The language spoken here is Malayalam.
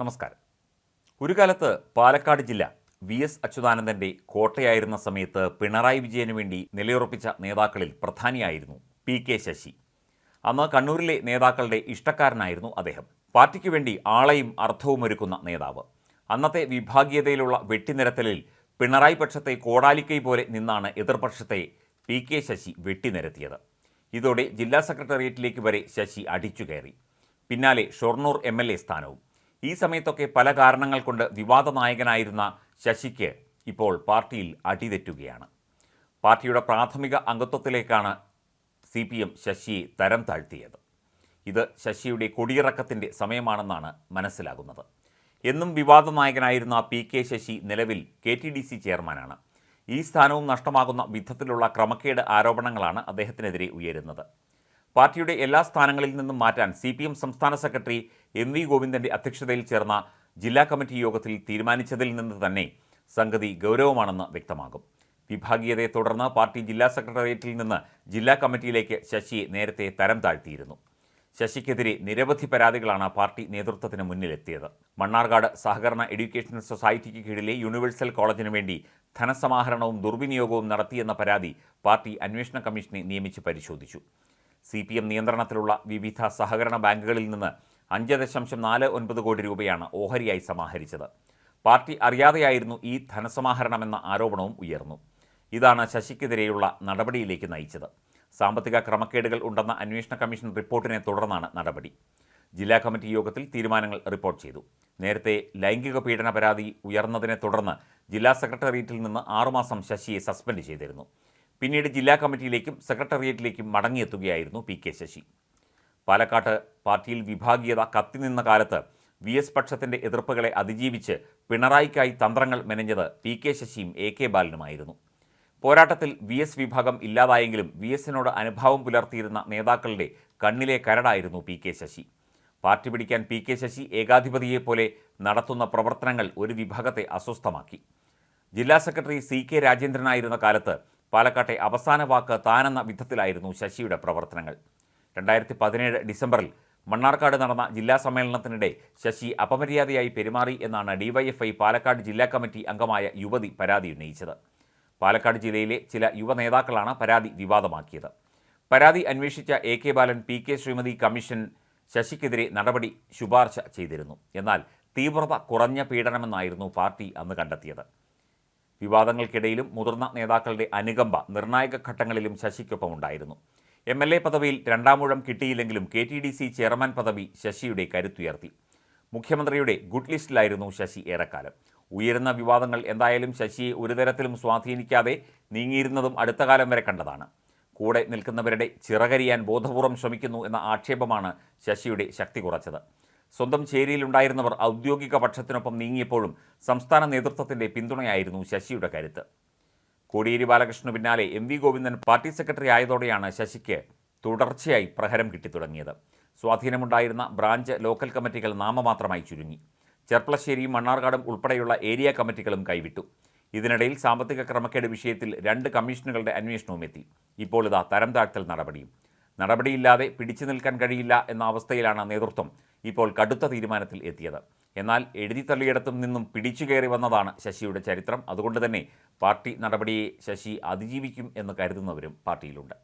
നമസ്കാരം. ഒരു കാലത്ത് പാലക്കാട് ജില്ല വി എസ് അച്യുതാനന്ദന്റെ കോട്ടയായിരുന്ന സമയത്ത് പിണറായി വിജയന് വേണ്ടി നിലയുറപ്പിച്ച നേതാക്കളിൽ പ്രധാനിയായിരുന്നു പി കെ ശശി. അന്ന് കണ്ണൂരിലെ നേതാക്കളുടെ ഇഷ്ടക്കാരനായിരുന്നു അദ്ദേഹം. പാർട്ടിക്ക് വേണ്ടി ആളെയും അർത്ഥവും ഒരുക്കുന്ന നേതാവ്. അന്നത്തെ വിഭാഗീയതയിലുള്ള വെട്ടിനിരത്തലിൽ പിണറായി പക്ഷത്തെ കോടാലിക്കൈ പോലെ നിന്നാണ് എതിർപക്ഷത്തെ പി കെ ശശി വെട്ടിനിരത്തിയത്. ഇതോടെ ജില്ലാ സെക്രട്ടേറിയറ്റിലേക്ക് വരെ ശശി അടിച്ചു കയറി പിന്നാലെ ഷൊർണൂർ എം എൽ എ സ്ഥാനവും. ഈ സമയത്തൊക്കെ പല കാരണങ്ങൾ കൊണ്ട് വിവാദ നായകനായിരുന്ന ശശിക്ക് ഇപ്പോൾ പാർട്ടിയിൽ അടിതെറ്റുകയാണ്. പാർട്ടിയുടെ പ്രാഥമിക അംഗത്വത്തിലേക്കാണ് സി പി എം ശശിയെ തരം താഴ്ത്തിയത്. ഇത് ശശിയുടെ കൊടിയിറക്കത്തിന്റെ സമയമാണെന്നാണ് മനസ്സിലാകുന്നത്. എന്നും വിവാദ നായകനായിരുന്ന പി കെ ശശി നിലവിൽ കെ ടി ഡി സി ചെയർമാനാണ്. ഈ സ്ഥാനവും നഷ്ടമാകുന്ന വിധത്തിലുള്ള ക്രമക്കേട് ആരോപണങ്ങളാണ് അദ്ദേഹത്തിനെതിരെ ഉയരുന്നത്. പാർട്ടിയുടെ എല്ലാ സ്ഥാനങ്ങളിൽ നിന്നും മാറ്റാൻ സി പി എം സംസ്ഥാന സെക്രട്ടറി എം വി ഗോവിന്ദന്റെ അധ്യക്ഷതയിൽ ചേർന്ന ജില്ലാ കമ്മിറ്റി യോഗത്തിൽ തീരുമാനിച്ചതിൽ നിന്ന് തന്നെ സംഗതി ഗൗരവമാണെന്ന് വ്യക്തമാകും. വിഭാഗീയതയെ തുടർന്ന് പാർട്ടി ജില്ലാ സെക്രട്ടേറിയറ്റിൽ നിന്ന് ജില്ലാ കമ്മിറ്റിയിലേക്ക് ശശിയെ നേരത്തെ തരം താഴ്ത്തിയിരുന്നു. ശശിക്കെതിരെ നിരവധി പരാതികളാണ് പാർട്ടി നേതൃത്വത്തിന് മുന്നിലെത്തിയത്. മണ്ണാർക്കാട് സഹകരണ എഡ്യൂക്കേഷൻ സൊസൈറ്റിക്ക് കീഴിലെ യൂണിവേഴ്സൽ കോളേജിനു വേണ്ടി ധനസമാഹരണവും ദുർവിനിയോഗവും നടത്തിയെന്ന പരാതി പാർട്ടി അന്വേഷണ കമ്മീഷനെ നിയമിച്ച് പരിശോധിച്ചു. സി പി എം നിയന്ത്രണത്തിലുള്ള വിവിധ സഹകരണ ബാങ്കുകളിൽ നിന്ന് അഞ്ച് ദശാംശം നാല് ഒൻപത് കോടി രൂപയാണ് ഓഹരിയായി സമാഹരിച്ചത്. പാർട്ടി അറിയാതെയായിരുന്നു ഈ ധനസമാഹരണമെന്ന ആരോപണവും ഉയർന്നു. ഇതാണ് ശശിക്കെതിരെയുള്ള നടപടിയിലേക്ക് നയിച്ചത്. സാമ്പത്തിക ക്രമക്കേടുകൾ ഉണ്ടെന്ന അന്വേഷണ കമ്മീഷൻ റിപ്പോർട്ടിനെ തുടർന്നാണ് നടപടി. ജില്ലാ കമ്മിറ്റി യോഗത്തിൽ തീരുമാനങ്ങൾ റിപ്പോർട്ട് ചെയ്തു. നേരത്തെ ലൈംഗിക പീഡന പരാതി ഉയർന്നതിനെ തുടർന്ന് ജില്ലാ സെക്രട്ടേറിയറ്റിൽ നിന്ന് ആറുമാസം ശശിയെ സസ്പെൻഡ് ചെയ്തിരുന്നു. പിന്നീട് ജില്ലാ കമ്മിറ്റിയിലേക്കും സെക്രട്ടേറിയറ്റിലേക്കും മടങ്ങിയെത്തുകയായിരുന്നു പി കെ ശശി. പാലക്കാട്ട് പാർട്ടിയിൽ വിഭാഗീയത കത്തിനിന്ന കാലത്ത് വി എസ് പക്ഷത്തിന്റെ എതിർപ്പുകളെ അതിജീവിച്ച് പിണറായിക്കായി തന്ത്രങ്ങൾ മെനഞ്ഞത് പി കെ ശശിയും എ കെ ബാലനുമായിരുന്നു. പോരാട്ടത്തിൽ വി എസ് വിഭാഗം ഇല്ലാതായെങ്കിലും വി എസിനോട് അനുഭാവം പുലർത്തിയിരുന്ന നേതാക്കളുടെ കണ്ണിലെ കരടായിരുന്നു പി കെ ശശി. പാർട്ടി പിടിക്കാൻ പി കെ ശശി ഏകാധിപതിയെപ്പോലെ നടത്തുന്ന പ്രവർത്തനങ്ങൾ ഒരു വിഭാഗത്തെ അസ്വസ്ഥമാക്കി. ജില്ലാ സെക്രട്ടറി സി കെ രാജേന്ദ്രനായിരുന്ന കാലത്ത് പാലക്കാട്ടെ അവസാന വാക്ക് താനെന്ന വിധത്തിലായിരുന്നു ശശിയുടെ പ്രവർത്തനങ്ങൾ. രണ്ടായിരത്തി പതിനേഴ് ഡിസംബറിൽ മണ്ണാർക്കാട് നടന്ന ജില്ലാ സമ്മേളനത്തിനിടെ ശശി അപമര്യാദയായി പെരുമാറി എന്നാണ് ഡിവൈഎഫ്ഐ പാലക്കാട് ജില്ലാ കമ്മിറ്റി അംഗമായ യുവതി പരാതി ഉന്നയിച്ചത്. പാലക്കാട് ജില്ലയിലെ ചില യുവ നേതാക്കളാണ് പരാതി വിവാദമാക്കിയത്. പരാതി അന്വേഷിച്ച A K Balan P K Sreemathi commission ശശിക്കെതിരെ നടപടി ശുപാർശ ചെയ്തിരുന്നു. എന്നാൽ തീവ്രത കുറഞ്ഞ പീഡനമെന്നായിരുന്നു പാർട്ടി അന്ന് കണ്ടെത്തിയത്. വിവാദങ്ങൾക്കിടയിലും മുതിർന്ന നേതാക്കളുടെ അനുകമ്പ നിർണായക ഘട്ടങ്ങളിലും ശശിക്കൊപ്പം ഉണ്ടായിരുന്നു എം എൽ എ പദവിയിൽ രണ്ടാമൂഴം കിട്ടിയില്ലെങ്കിലും K T D C chairman പദവി ശശിയുടെ കരുത്തുയർത്തി. മുഖ്യമന്ത്രിയുടെ ഗുഡ് ലിസ്റ്റിലായിരുന്നു ശശി ഏറെക്കാലം. ഉയരുന്ന വിവാദങ്ങൾ എന്തായാലും ശശിയെ ഒരു തരത്തിലും സ്വാധീനിക്കാതെ നീങ്ങിയിരുന്നതും അടുത്ത കാലം വരെ കണ്ടതാണ്. കൂടെ നിൽക്കുന്നവരുടെ ചിറകരിയാൻ ബോധപൂർവം ശ്രമിക്കുന്നു എന്ന ആക്ഷേപമാണ് ശശിയുടെ ശക്തി കുറച്ചത്. സ്വന്തം ചേരിയിലുണ്ടായിരുന്നവർ ഔദ്യോഗിക പക്ഷത്തിനൊപ്പം നീങ്ങിയപ്പോഴും സംസ്ഥാന നേതൃത്വത്തിന്റെ പിന്തുണയായിരുന്നു ശശിയുടെ കരുത്ത്. കോടിയേരി ബാലകൃഷ്ണന് പിന്നാലെ M V Govindan party secretary ആയതോടെയാണ് ശശിക്ക് തുടർച്ചയായി പ്രഹരം കിട്ടിത്തുടങ്ങിയത്. സ്വാധീനമുണ്ടായിരുന്ന ബ്രാഞ്ച് ലോക്കൽ കമ്മിറ്റികൾ നാമമാത്രമായി ചുരുങ്ങി. ചെർപ്പളശ്ശേരിയും മണ്ണാർക്കാടും ഉൾപ്പെടെയുള്ള ഏരിയ കമ്മിറ്റികളും കൈവിട്ടു. ഇതിനിടയിൽ സാമ്പത്തിക ക്രമക്കേട് വിഷയത്തിൽ രണ്ട് കമ്മീഷനുകളുടെ അന്വേഷണവും എത്തി ഇപ്പോൾ ഇതാ തരം താഴ്ത്തൽ നടപടിയും. നടപടിയില്ലാതെ പിടിച്ചു നിൽക്കാൻ കഴിയില്ല എന്ന അവസ്ഥയിലാണ് നേതൃത്വം ഇപ്പോൾ കടുത്ത തീരുമാനത്തിൽ എത്തിയത്. എന്നാൽ എഴുതിത്തള്ളിയിടത്തും നിന്നും പിടിച്ചു കയറി വന്നതാണ് ശശിയുടെ ചരിത്രം. അതുകൊണ്ട് തന്നെ പാർട്ടി നടപടിയെ ശശി അതിജീവിക്കും എന്ന് കരുതുന്നവരും പാർട്ടിയിലുണ്ട്.